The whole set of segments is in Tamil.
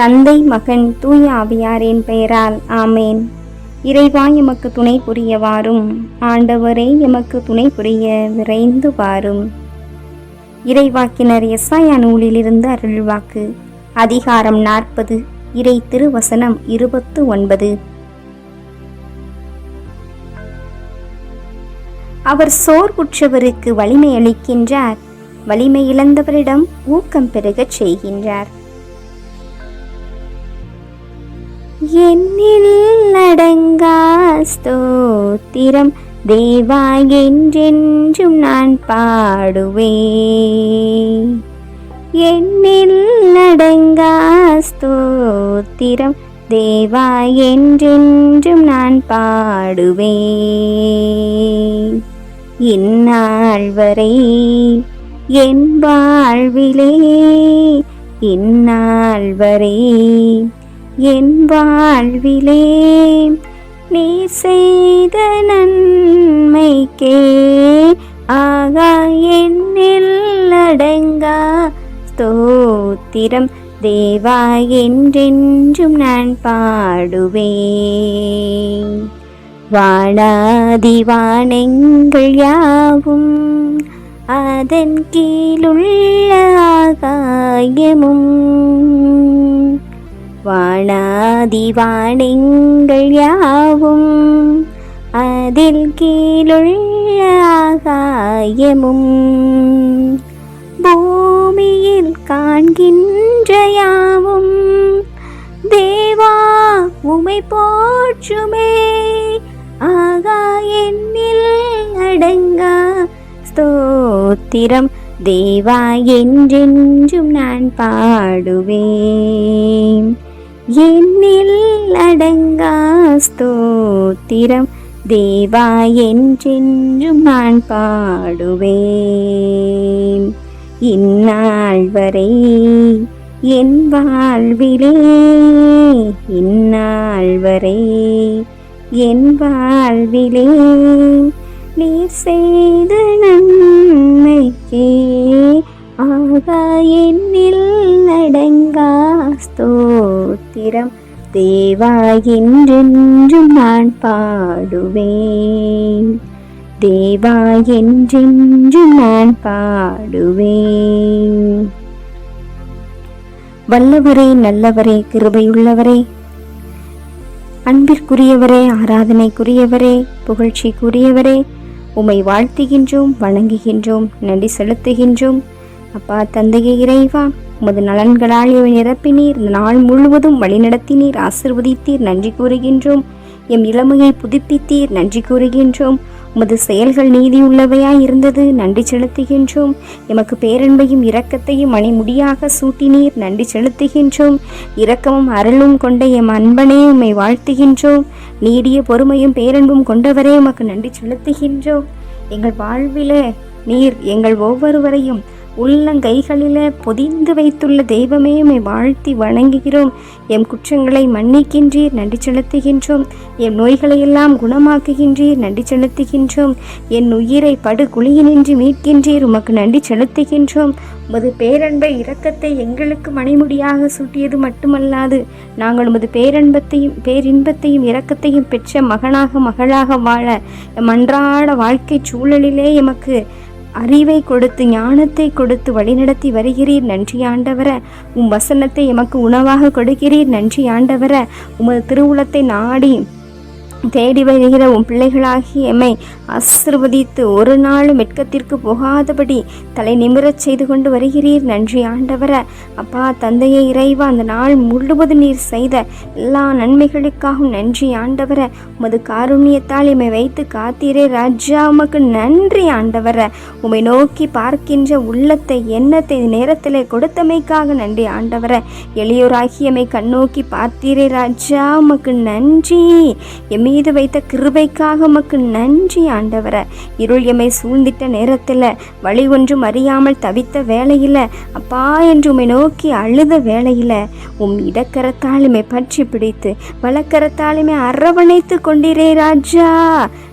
தந்தை மகன் தூய ஆவியாரின் பெயரால் ஆமேன். இறைவா எமக்கு துணை புரிய வாரும் ஆண்டவரே எமக்கு துணை புரிய விரைந்து வாரும். இறைவாக்கினர் எஸ்ஐயா நூலிலிருந்து அருள்வாக்கு. அதிகாரம் நாற்பது இறை திருவசனம் இருபத்து ஒன்பது. அவர் சோர்வுற்றவருக்கு வலிமை அளிக்கின்றார். வலிமை இழந்தவரிடம் ஊக்கம் பெருகச் செய்கின்றார். என்னில் அடங்கா ஸ்தோத்திரம். தேவா என்றென்றும் நான் பாடுவே என்னில் அடங்கா ஸ்தோத்திரம். தேவா என்றென்றும் நான் பாடுவே இந்நாள் வரை என் வாழ்விலே இந்நாள் வரை என் வாழ்விலே நீ செய்த நன்மைக்கே ஆகா என்னில் அடங்கா ஸ்தோத்திரம். தேவா என்றென்றும் நான் பாடுவேன். வானாதிவானங்கள் யாவும் அதன் கீழுள்ள ஆகாயமும். வானாதி வானெங்கள் யாவும் அதில் கீழுள்ள ஆகாயமும் பூமியில் காண்கின்ற யாவும் தேவா உமை போற்றுமே. ஆகா என்னில் அடங்கா ஸ்தோத்திரம். தேவா என்றென்றும் நான் பாடுவேன். என்னில் அடங்கா ஸ்தோத்திரம். தேவா என்றென்றும் நான் பாடுவேன். இந்நாள் வரை என் வாழ்விலே இந்நாள் வரை என் வாழ்விலே நீ செய்த நன்மைக்கே ஆக என்னில் அடங்கா ஸ்தோத்திரம். தேவா என்றென்றும் நான் பாடுவேன். தேவா என்றென்றும் நான் பாடுவேன். வல்லவரே நல்லவரே கிருபையுள்ளவரே அன்பிற்குரியவரே ஆராதனைக்குரியவரே புகழ்ச்சிக்குரியவரே உமை வாழ்த்துகின்றோம் வணங்குகின்றோம் நன்றி செலுத்துகின்றோம். அப்பா தந்தையே இறைவா உமது நலன்களால் இவை நிரப்பினீர் இந்த நாள் முழுவதும் வழிநடத்தினீர் ஆசிர்வதித்தீர் நன்றி கூறுகின்றோம். எம் இளமையை புதுப்பித்தீர் நன்றி கூறுகின்றோம். உமது செயல்கள் நீதியுள்ளவையாய் இருந்தது நன்றி செலுத்துகின்றோம். எமக்கு பேரன்பையும் இரக்கத்தையும் மணிமுடியாக சூட்டினீர் நன்றி செலுத்துகின்றோம். இரக்கமும் அருளும் கொண்ட எம் அன்பனே உம்மை வாழ்த்துகின்றோம். நீடிய பொறுமையும் பேரன்பும் கொண்டவரே உமக்கு நன்றி செலுத்துகின்றோம். எங்கள் வாழ்விலே நீர் எங்கள் ஒவ்வொருவரையும் உள்ளங்கைகளிலே பொதிந்து வைத்துள்ள தெய்வமே உம்மை வாழ்த்தி வணங்குகிறோம். எம் குற்றங்களை மன்னிக்கின்றீர் நன்றி செலுத்துகின்றோம். எம் நோய்களையெல்லாம் குணமாக்குகின்றீர் நன்றி செலுத்துகின்றோம். என் உயிரை படுகுழியினின்றி மீட்கின்றீர் உமக்கு நன்றி செலுத்துகின்றோம். உமது பேரன்பை இரக்கத்தை எங்களுக்கு மணிமுடியாக சூட்டியது மட்டுமல்லாது நாங்கள் உமது பேரன்பத்தையும் பேரின்பத்தையும் இரக்கத்தையும் பெற்ற மகனாக மகளாக வாழ எம் அன்றாட வாழ்க்கை சூழலிலே எமக்கு அறிவை கொடுத்து ஞானத்தை கொடுத்து வழிநடத்தி வருகிறீர் நன்றி ஆண்டவர. உம் வசனத்தை எமக்கு உணவாக கொடுக்கிறீர் நன்றி ஆண்டவர. உமது திருவுளத்தை நாடி தேடி வருகிற உன் பிள்ளைகளாகிய எம்மை ஆசிர்வதித்து ஒரு நாளும் வெட்கத்திற்கு போகாதபடி தலை நிமிரச் செய்து கொண்டு வருகிறீர். நன்றி ஆண்டவர. அப்பா தந்தையை இறைவா அந்த நாள் முழுவதும் நீர் செய்த எல்லா நன்மைகளுக்காகவும் நன்றி ஆண்டவர. உமது காருண்யத்தால் எம்மை வைத்து காத்தீரே ராஜா. உமக்கு நன்றி ஆண்டவர. உம்மை நோக்கி பார்க்கின்ற உள்ளத்தை எண்ணத்தை நேரத்தில் கொடுத்தமைக்காக நன்றி ஆண்டவர. எளியோராகியமை கண்ணோக்கி பார்த்தீரே ராஜா. உமக்கு நன்றி. எம்மி மீது வைத்த கிருபைக்காக உமக்கு நன்றி ஆண்டவர. இருள் எமை சூழ்ந்திட்ட நேரத்தில் வழி ஒன்றும் அறியாமல் தவித்த வேலையில் அப்பா என்று உமை நோக்கி அழுத வேலையில் உம் இடக்கரத்தாலுமே பற்றி பிடித்து வலக்கரத்தாலுமே அரவணைத்து கொண்டிரே ராஜா.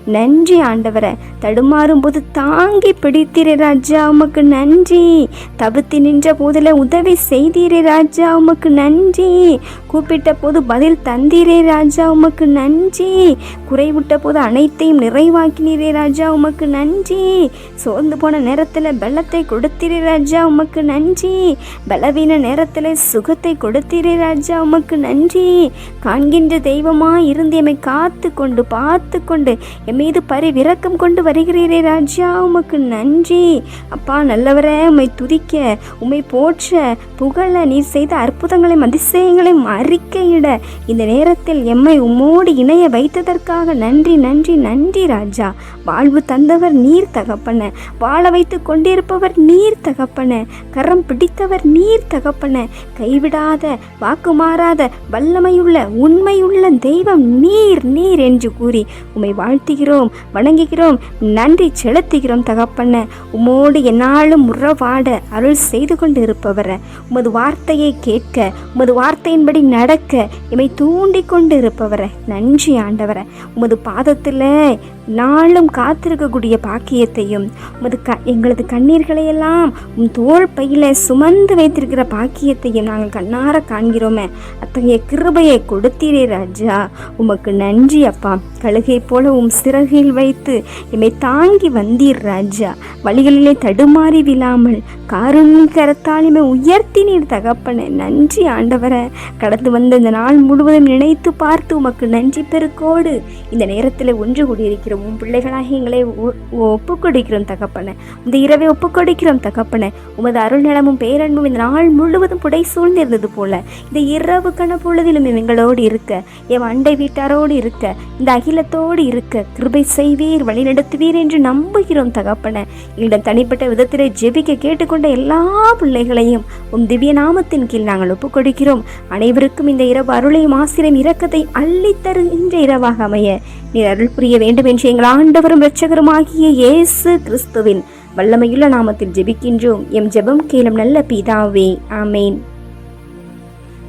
நன்றி ஆண்டவரை. தடுமாறும் போது தாங்கி பிடித்தீரே ராஜா உமக்கு நன்றி. தவித்து நின்ற போதில் உதவி செய்தீரே ராஜா உமக்கு நன்றி. கூப்பிட்ட போது பதில் தந்தீரே ராஜா உமக்கு நன்றி. குறைவிட்ட போது அனைத்தையும் நிறைவாக்கினீரே ராஜா உமக்கு நன்றி. சோர்ந்து போன நேரத்தில் பலத்தை கொடுத்தீரே ராஜா உமக்கு நன்றி. பலவீன நேரத்தில் சுகத்தை கொடுத்தீரே ராஜா உமக்கு நன்றி. காண்கின்ற தெய்வமா இருந்து எம்மை காத்து கொண்டு பார்த்து கொண்டு என் மீது பரிவிரக்கம் கொண்டு வருகிறீரே ராஜா உமக்கு நன்றி. அப்பா நல்லவரே உம்மை துதிக்க உம்மை போற்ற புகழ நீர் செய்த அற்புதங்களையும் அதிசயங்களையும் அறிக்கையிட இந்த நேரத்தில் எம்மை உம்மோடு இணைய வைத்ததற்காக நன்றி நன்றி நன்றி ராஜா. வாழ்வு தந்தவர் நீர் தகப்பன வாழ வைத்து கொண்டிருப்பவர் நீர் தகப்பன கரம் பிடித்தவர் நீர் தகப்பன கைவிடாத வாக்கு மாறாத வல்லமையுள்ள உண்மையுள்ள தெய்வம் நீர் நீர் என்று கூறி உம்மை வாழ்த்துகிறோம். வணங்குகிறோம் நன்றி செலுத்துகிறோம் தகப்பண்ண உமோடு என்னாலும் உறவாட அருள் செய்து கொண்டு இருப்பவரை உமது வார்த்தையை கேட்க உமது வார்த்தையின்படி நடக்க இமை தூண்டி கொண்டு இருப்பவரை நன்றி ஆண்டவரை. உமது பாதத்தில் நாளும் காத்திருக்கக்கூடிய பாக்கியத்தையும் உமது க எங்களது கண்ணீர்களையெல்லாம் உம் தோல் பையில் சுமந்து வைத்திருக்கிற பாக்கியத்தையும் நாங்கள் கண்ணார காண்கிறோமே. அத்தகைய கிருபையை கொடுத்தீரே ராஜா. உமக்கு நன்றி அப்பா. கழுகை போல உம் சிறகில் வைத்து எம்மை தாங்கி வந்தீர் ராஜா. வழிகளிலே தடுமாறி விழாமல் காருண்ய கரத்தாலுமே உயர்த்தி நீர் தகப்பன. நன்றி ஆண்டவரை. கடந்து வந்த இந்த நாள் முழுவதும் நினைத்து பார்த்து உமக்கு நன்றி பெருக்கோடு. இந்த நேரத்தில் ஒன்று கூடியிருக்கிறோம் உன் பிள்ளைகளாக எங்களை ஒப்புக் கொடுக்கிறோம் தகப்பன. இந்த இரவை ஒப்பு கொடுக்கிறோம் தகப்பன. உமது அருள் நலமும் பேரன்பும் இந்த நாள் முழுவதும் புடை சூழ்ந்திருந்தது போல. இந்த இரவு கணப்பொழுதிலும் எங்களோடு இருக்க என் அண்டை வீட்டாரோடு இருக்க இந்த அகிலத்தோடு இருக்க கிருபை செய்வீர் வழிநடத்துவீர் என்று நம்புகிறோம் தகப்பன. எங்களிடம் தனிப்பட்ட விதத்திலே ஜெபிக்க கேட்டுக்கொண்ட எல்லா பிள்ளைகளையும் உம் திவ்ய நாமத்தின் கீழ் நாங்கள் ஒப்புக் கொடுக்கிறோம் அனைவருக்கும் இந்த இரவு அருளையும் ஆசிரியம் இரக்கத்தை அள்ளித்தருகின்ற இரவாக அமைய. நீர் அருள் புரிய வேண்டும் என்று எங்கள் ஆண்டவரும் இரட்சகருமாகிய இயேசு கிறிஸ்துவின் வல்லமையுள்ள நாமத்தில் ஜெபிக்கின்றோம். எம் ஜெபம் கேளும் நல்ல பிதாவே. ஆமேன்.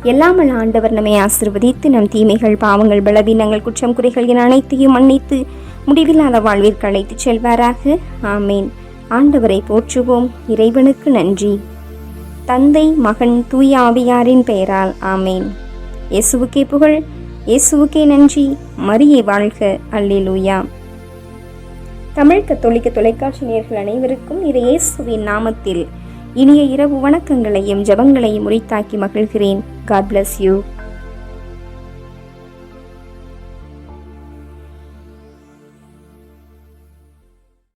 எல்லாமல் ஆண்டவர் நம்மை ஆசிர்வதித்து நம் தீமைகள் பாவங்கள் பலவீனங்கள் குற்றம் குறைகள் என அனைத்தையும் மன்னித்து முடிவில்லாத வாழ்விற்கு அழைத்து செல்வாராக. ஆமேன். ஆண்டவரை போற்றுவோம். இறைவனுக்கு நன்றி. தந்தை மகன் தூய ஆவியாரின் பெயரால் ஆமேன். இயேசுவுக்கே புகழ் இயேசுவுக்கே நன்றி. மரியை வாழ்க. அல்லேலூயா. தமிழ் கத்தோலிக்க தொலைக்காட்சி நேர்கள் அனைவருக்கும் இது இயேசுவின் நாமத்தில் இனிய இரவு வணக்கங்களையும் ஜெபங்களையும் உரித்தாக்கி மகிழ்கிறேன். God bless you.